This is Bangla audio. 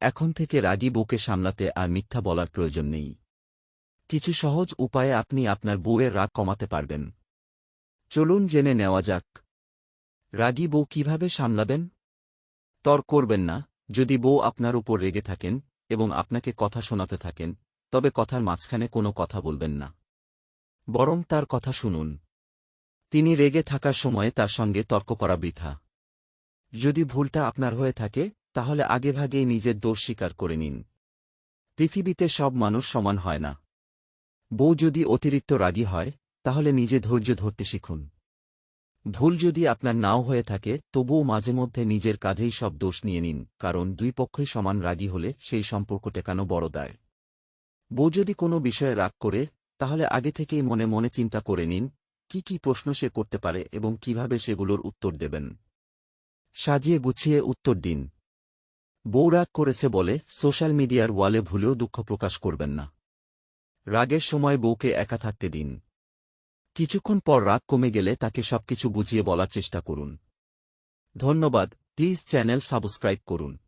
এখন থেকে রাগী বউকে সামলাতে আর মিথ্যা বলার প্রয়োজন নেই। কিছু সহজ উপায়ে আপনি আপনার বউয়ের রাগ কমাতে পারবেন। চলুন জেনে নেওয়া যাক। রাগী বউ কীভাবে সামলাবেন? তর করবেন না। যদি বউ আপনার উপর রেগে থাকেন এবং আপনাকে কথা শোনাতে থাকেন, তবে কথার মাঝখানে কোনো কথা বলবেন না। বরং তার কথা শুনুন। তিনি রেগে থাকার সময়ে তার সঙ্গে তর্ক করা বৃথা। যদি ভুলটা আপনার হয়ে থাকে তাহলে আগেভাগেই নিজের দোষ স্বীকার করে নিন। পৃথিবীতে সব মানুষ সমান হয় না। বউ যদি অতিরিক্ত রাগী হয়, তাহলে নিজে ধৈর্য ধরতে শিখুন। ভুল যদি আপনার নাও হয়ে থাকে, তবুও মাঝে মধ্যে নিজের কাঁধেই সব দোষ নিয়ে নিন, কারণ দুই পক্ষই সমান রাগী হলে সেই সম্পর্ক টেকানো বড় দায়। বউ যদি কোনো বিষয়ে রাগ করে, তাহলে আগে থেকেই মনে মনে চিন্তা করে নিন, কি কি প্রশ্ন সে করতে পারে এবং কীভাবে সেগুলোর উত্তর দেবেন। সাজিয়ে গুছিয়ে উত্তর দিন। বউ রাগ করেছে বলে সোশ্যাল মিডিয়ার ওয়ালে ভুলেও দুঃখ প্রকাশ করবেন না। রাগের সময় বউকে একা থাকতে দিন। কিছুক্ষণ পর রাগ কমে গেলে তাকে সবকিছু বুঝিয়ে বলার চেষ্টা করুন। ধন্যবাদ, প্লিজ চ্যানেল সাবস্ক্রাইব করুন।